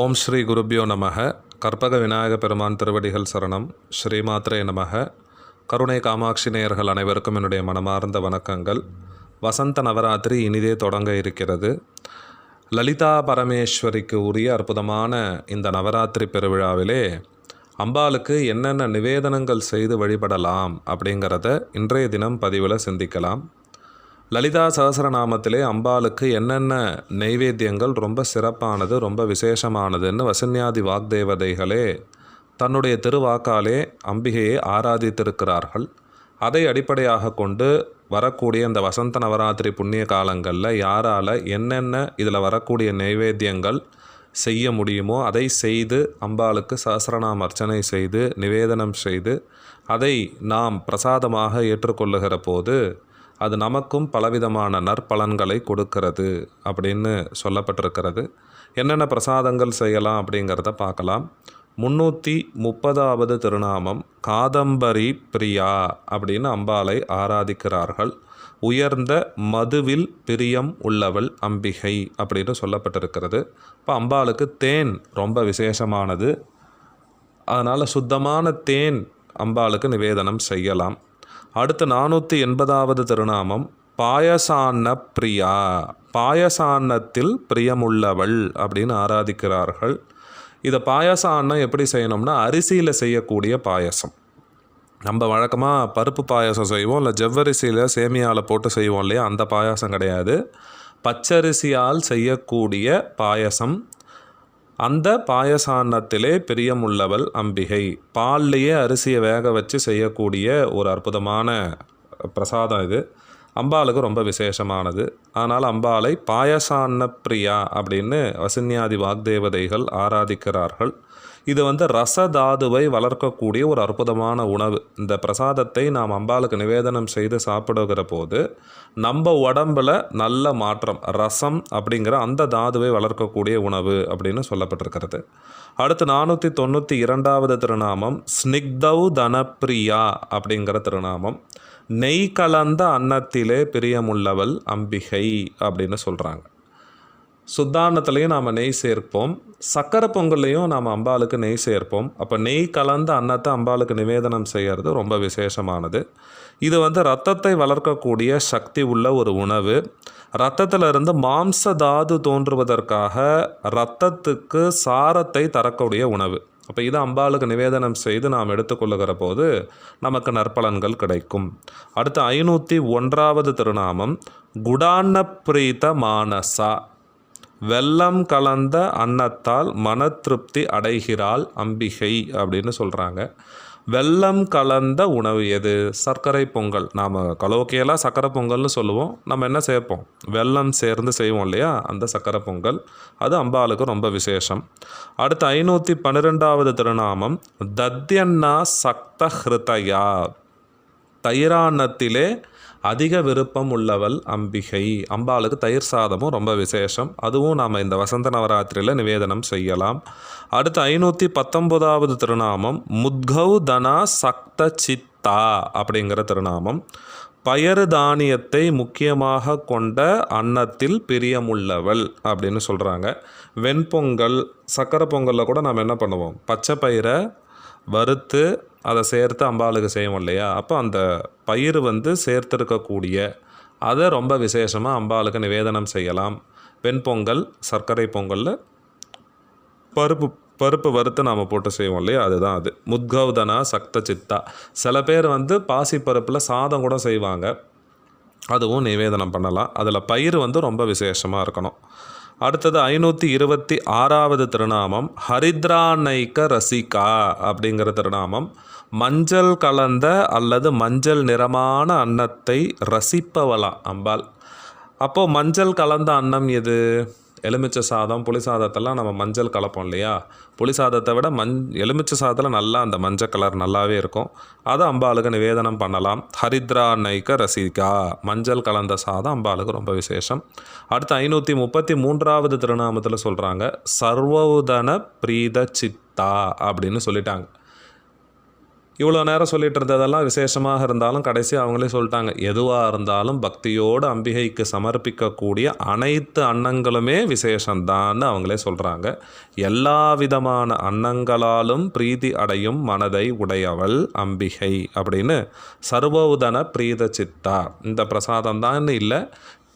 ஓம் ஸ்ரீ குருபியோ நமக கற்பக விநாயக பெருமான் திருவடிகள் சரணம். ஸ்ரீமாத்ரே நமக கருணை காமாட்சி நேயர்கள் அனைவருக்கும் என்னுடைய மனமார்ந்த வணக்கங்கள். வசந்த நவராத்திரி இனிதே தொடங்க இருக்கிறது. லலிதா பரமேஸ்வரிக்கு உரிய அற்புதமான இந்த நவராத்திரி பெருவிழாவிலே அம்பாளுக்கு என்னென்ன நிவேதனங்கள் செய்து வழிபடலாம் அப்படிங்கிறத இன்றைய தினம் பதிவில் சிந்திக்கலாம். லலிதா சகசரநாமத்திலே அம்பாளுக்கு என்னென்ன நெய்வேத்தியங்கள் ரொம்ப சிறப்பானது ரொம்ப விசேஷமானதுன்னு வசன்யாதி வாக்தேவதைகளே தன்னுடைய திருவாக்காலே அம்பிகையை ஆராதித்திருக்கிறார்கள். அதை அடிப்படையாக கொண்டு வரக்கூடிய இந்த வசந்த நவராத்திரி புண்ணிய காலங்களில் யாரால் என்னென்ன இதில் வரக்கூடிய நைவேத்தியங்கள் செய்ய முடியுமோ அதை செய்து அம்பாளுக்கு சஹஸ்ரநாம அர்ச்சனை செய்து நிவேதனம் செய்து அதை நாம் பிரசாதமாக ஏற்றுக்கொள்ளுகிற போது அது நமக்கும் பலவிதமான நற்பலன்களை கொடுக்கிறது அப்படின்னு சொல்லப்பட்டிருக்கிறது. என்னென்ன பிரசாதங்கள் செய்யலாம் அப்படிங்கிறத பார்க்கலாம். முன்னூற்றி முப்பதாவது திருநாமம் காதம்பரி பிரியா அப்படின்னு அம்பாளை ஆராதிக்கிறார்கள். உயர்ந்த மதுவில் பிரியம் உள்ளவள் அம்பிகை அப்படின்னு சொல்லப்பட்டிருக்கிறது. இப்போ அம்பாளுக்கு தேன் ரொம்ப விசேஷமானது. அதனால் சுத்தமான தேன் அம்பாளுக்கு நிவேதனம் செய்யலாம். அடுத்து நானூற்றி எண்பதாவது திருநாமம் பாயசான்ன பிரியா. பாயசான்னத்தில் பிரியமுள்ளவள் அப்படின்னு ஆராதிக்கிறார்கள். இதை பாயசான்னம் எப்படி செய்யணும்னா அரிசியில் செய்யக்கூடிய பாயசம். நம்ம வழக்கமாக பருப்பு பாயசம் செய்வோம் இல்லை ஜவ்வரிசியில் சேமியாவில் போட்டு செய்வோம் இல்லையா அந்த பாயாசம் கிடையாது. பச்சரிசியால் செய்யக்கூடிய பாயசம் அந்த பாயசான்னத்திலே பிரியமுள்ளவள் அம்பிகை. பால்லையே அரிசியை வேக வச்சு செய்யக்கூடிய ஒரு அற்புதமான பிரசாதம் இது. அம்பாளுக்கு ரொம்ப விசேஷமானது. ஆனால் அம்பாளை பாயசான்ன பிரியா அப்படின்னு வசன்யாதி வாக்தேவதைகள் ஆராதிக்கிறார்கள். இது வந்து ரசதாதுவை வளர்க்கக்கூடிய ஒரு அற்புதமான உணவு. இந்த பிரசாதத்தை நாம் அம்பாளுக்கு நிவேதனம் செய்து சாப்பிடுகிற போது நம்ம உடம்புல நல்ல மாற்றம் ரசம் அப்படிங்கிற அந்த தாதுவை வளர்க்கக்கூடிய உணவு அப்படின்னு சொல்லப்பட்டிருக்கிறது. அடுத்து நானூற்றி தொண்ணூற்றி இரண்டாவது திருநாமம் ஸ்னிக்தௌ தனப்பிரியா அப்படிங்கிற திருநாமம். நெய் கலந்த அன்னத்திலே பிரியமுள்ளவள் அம்பிகை அப்படின்னு சொல்கிறாங்க சுத்தானத்துலேயும் நாம் நெய் சேர்ப்போம். சக்கரை பொங்கல்லையும் நாம் அம்பாளுக்கு நெய் சேர்ப்போம். அப்போ நெய் கலந்த அன்னத்தை அம்பாளுக்கு நிவேதனம் செய்கிறது ரொம்ப விசேஷமானது. இது வந்து ரத்தத்தை வளர்க்கக்கூடிய சக்தி உள்ள ஒரு உணவு. ரத்தத்திலிருந்து மாம்ச தாது தோன்றுவதற்காக ரத்தத்துக்கு சாரத்தை தரக்கூடிய உணவு. அப்போ இதை அம்பாளுக்கு நிவேதனம் செய்து நாம் எடுத்துக்கொள்ளுகிற போது நமக்கு நற்பலன்கள் கிடைக்கும். அடுத்து ஐநூற்றி ஒன்றாவது திருநாமம் குடான்ன பிரீத மானசா. வெல்லம் கலந்த அன்னத்தால் மன திருப்தி அடைகிறாள் அம்பிகை அப்படின்னு சொல்கிறாங்க வெல்லம் கலந்த உணவு எது? சர்க்கரை பொங்கல். நாம் கலோக்கியலாக சர்க்கரை பொங்கல்னு சொல்லுவோம். நம்ம என்ன சேர்ப்போம்? வெல்லம் சேர்ந்து செய்வோம் இல்லையா? அந்த சர்க்கரை பொங்கல். அது அம்பாளுக்கு ரொம்ப விசேஷம். அடுத்து ஐநூற்றி பன்னிரெண்டாவது திருநாமம் தத்யன்னா சக்த ஹிருதயா தயிரான்னத்திலே அதிக விருப்பம் உள்ளவள் அம்பிகை. அம்பாளுக்கு தயிர் சாதமும் ரொம்ப விசேஷம். அதுவும் நாம் இந்த வசந்த நவராத்திரியில் நிவேதனம் செய்யலாம். அடுத்து ஐநூற்றி பத்தொன்பதாவது திருநாமம் முத்கௌ தனா சக்த சித்தா அப்படிங்கிற திருநாமம். பயறு தானியத்தை முக்கியமாக கொண்ட அன்னத்தில் பிரியமுள்ளவள் அப்படின்னு சொல்கிறாங்க வெண்பொங்கல் சக்கரை பொங்கலில் கூட நாம் என்ன பண்ணுவோம்? பச்சை பயிரை வறுத்து அதை சேர்த்து அம்பாளுக்கு செய்வோம் இல்லையா? அப்போ அந்த பயிர் வந்து சேர்த்துருக்கக்கூடிய அதை ரொம்ப விசேஷமாக அம்பாளுக்கு நிவேதனம் செய்யலாம். வெண்பொங்கல் சர்க்கரை பொங்கலில் பருப்பு பருப்பு வறுத்து நாம் போட்டு செய்வோம் இல்லையா? அதுதான் அது. முத்கௌதனா சக்த சித்தா. சில பேர் வந்து பாசி பருப்பில் சாதம் கூட செய்வாங்க. அதுவும் நிவேதனம் பண்ணலாம். அதில் பயிர் வந்து ரொம்ப விசேஷமாக இருக்கணும். அடுத்தது ஐநூற்றி இருபத்தி ஆறாவது திருநாமம் ஹரித்ரானைக்க ரசிகா அப்படிங்கிற திருநாமம். மஞ்சள் கலந்த அல்லது மஞ்சள் நிறமான அன்னத்தை ரசிப்பவளா அம்பாள். அப்போது மஞ்சள் கலந்த அன்னம் எது? எலுமிச்சை சாதம் புளி சாதத்தெல்லாம் நம்ம மஞ்சள் கலப்போம் இல்லையா? புளி சாதத்தை விட மஞ் எலுமிச்சை சாதத்தில் நல்லா அந்த மஞ்சள் கலர் நல்லாவே இருக்கும். அதை அம்பாளுக்கு நிவேதனம் பண்ணலாம். ஹரித்ரா நைக்க ரசிகா. மஞ்சள் கலந்த சாதம் அம்பாளுக்கு ரொம்ப விசேஷம். அடுத்து ஐநூற்றி முப்பத்தி மூன்றாவது திருநாமத்தில் சொல்கிறாங்க சர்வோதன பிரீத சித்தா அப்படின்னு சொல்லிட்டாங்க. இவ்வளோ நேரம் சொல்லிட்டு இருந்ததெல்லாம் விசேஷமாக இருந்தாலும் கடைசி அவங்களே சொல்லிட்டாங்க. எதுவாக இருந்தாலும் பக்தியோடு அம்பிகைக்கு சமர்ப்பிக்கக்கூடிய அனைத்து அன்னங்களுமே விசேஷந்தான்னு அவங்களே சொல்கிறாங்க எல்லா விதமான அன்னங்களாலும் பிரீதி அடையும் மனதை உடையவள் அம்பிகை அப்படின்னு சர்வோதன பிரீத சித்தா இந்த பிரசாதம் தான் இல்லை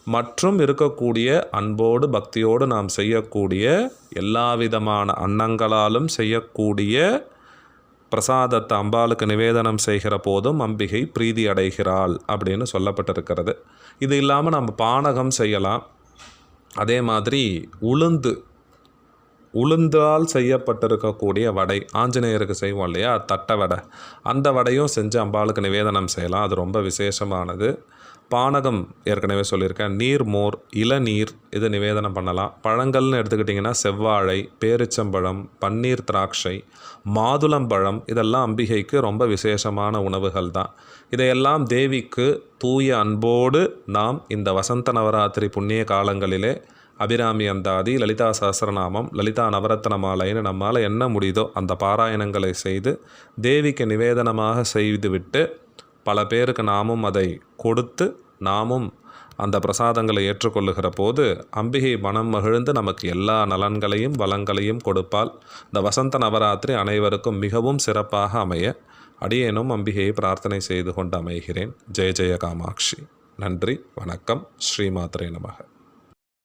மற்றும் இருக்கக்கூடிய அன்போடு பக்தியோடு நாம் செய்யக்கூடிய எல்லா விதமான அன்னங்களாலும் செய்யக்கூடிய பிரசாதத்தை அம்பாளுக்கு நிவேதனம் செய்கிற போதும் அம்பிகை பிரீதி அடைகிறாள் அப்படின்னு சொல்லப்பட்டிருக்கிறது. இது இல்லாமல் நம்ம பானகம் செய்யலாம். அதே மாதிரி உளுந்து உளுந்தால் செய்யப்பட்டிருக்கக்கூடிய வடை ஆஞ்சநேயருக்கு செய்வோம் இல்லையா? தட்டை வடை. அந்த வடையும் செஞ்சு அம்பாளுக்கு நிவேதனம் செய்யலாம். அது ரொம்ப விசேஷமானது. பானகம் ஏற்கனவே சொல்லியிருக்கேன். நீர் மோர் இளநீர் இது நிவேதனம் பண்ணலாம். பழங்கள்னு எடுத்துக்கிட்டிங்கன்னா செவ்வாழை பேரிச்சம்பழம் பன்னீர் திராட்சை மாதுளம்பழம் இதெல்லாம் அம்பிகைக்கு ரொம்ப விசேஷமான உணவுகள் தான். இதையெல்லாம் தேவிக்கு தூய அன்போடு நாம் இந்த வசந்த நவராத்திரி புண்ணிய காலங்களிலே அபிராமி அந்தாதி லலிதா சஹசிரநாமம் லலிதா நவரத்ன மாலைன்னு நம்மால் என்ன முடியுதோ அந்த பாராயணங்களை செய்து தேவிக்கு நிவேதனமாக செய்துவிட்டு பல பேருக்கு நாமும் அதை கொடுத்து நாமும் அந்த பிரசாதங்களை ஏற்றுக்கொள்ளுகிற போது அம்பிகை மனம் மகிழ்ந்து நமக்கு எல்லா நலன்களையும் வளங்களையும் கொடுப்பால் இந்த வசந்த நவராத்திரி அனைவருக்கும் மிகவும் சிறப்பாக அமைய அடியேனும் அம்பிகையை பிரார்த்தனை செய்து கொண்டு அமைகிறேன். ஜெய ஜெய காமாட்சி. நன்றி வணக்கம். ஸ்ரீமாத்ரே நமக.